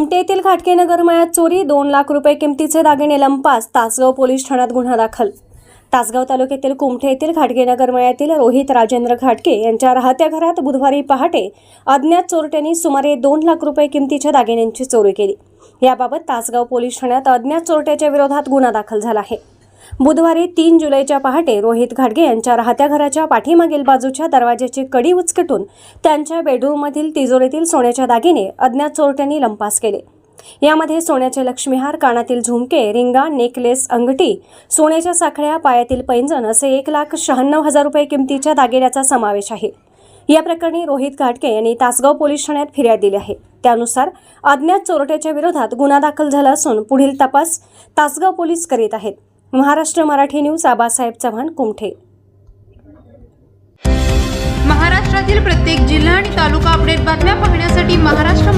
कुमटे येथील खाटके नगर मळ्यात चोरी दोन लाख रुपये किमतीचे दागिने लंपास तासगाव पोलीस ठाण्यात गुन्हा दाखल. तासगाव तालुक्यातील कुमठे येथील खाटके नगर मळ्यातील रोहित राजेंद्र खाटके यांच्या राहत्या घरात बुधवारी पहाटे अज्ञात चोरट्यांनी सुमारे दोन लाख रुपये किमतीच्या दागिन्यांची चोरी केली. याबाबत तासगाव पोलीस ठाण्यात अज्ञात चोरट्याच्या विरोधात गुन्हा दाखल झाला आहे. बुधवारी तीन जुलैच्या पहाटे रोहित घाटगे यांच्या राहत्या घराच्या पाठीमागील बाजूच्या दरवाजाची कडी उचकटून त्यांच्या बेडरूममधील तिजोरीतील सोन्याच्या दागिने अज्ञात चोरट्यांनी लंपास केले. यामध्ये सोन्याचे लक्ष्मीहार कानातील झुमके रिंगा नेकलेस अंगठी सोन्याच्या साखळ्या पायातील पैंजण असे एक लाख शहाण्णव हजार रुपये किमतीच्या दागिन्याचा समावेश आहे. या प्रकरणी रोहित घाटके यांनी तासगाव पोलीस ठाण्यात फिर्याद दिली आहे. त्यानुसार अज्ञात चोरट्याच्या विरोधात गुन्हा दाखल झाला असून पुढील तपास तासगाव पोलीस करीत आहेत. महाराष्ट्र मराठी न्यूज आबासाहेब चव्हाण कुमठे. महाराष्ट्रातील प्रत्येक जिल्हा आणि तालुका अपडेट बातम्या पाहण्यासाठी महाराष्ट्र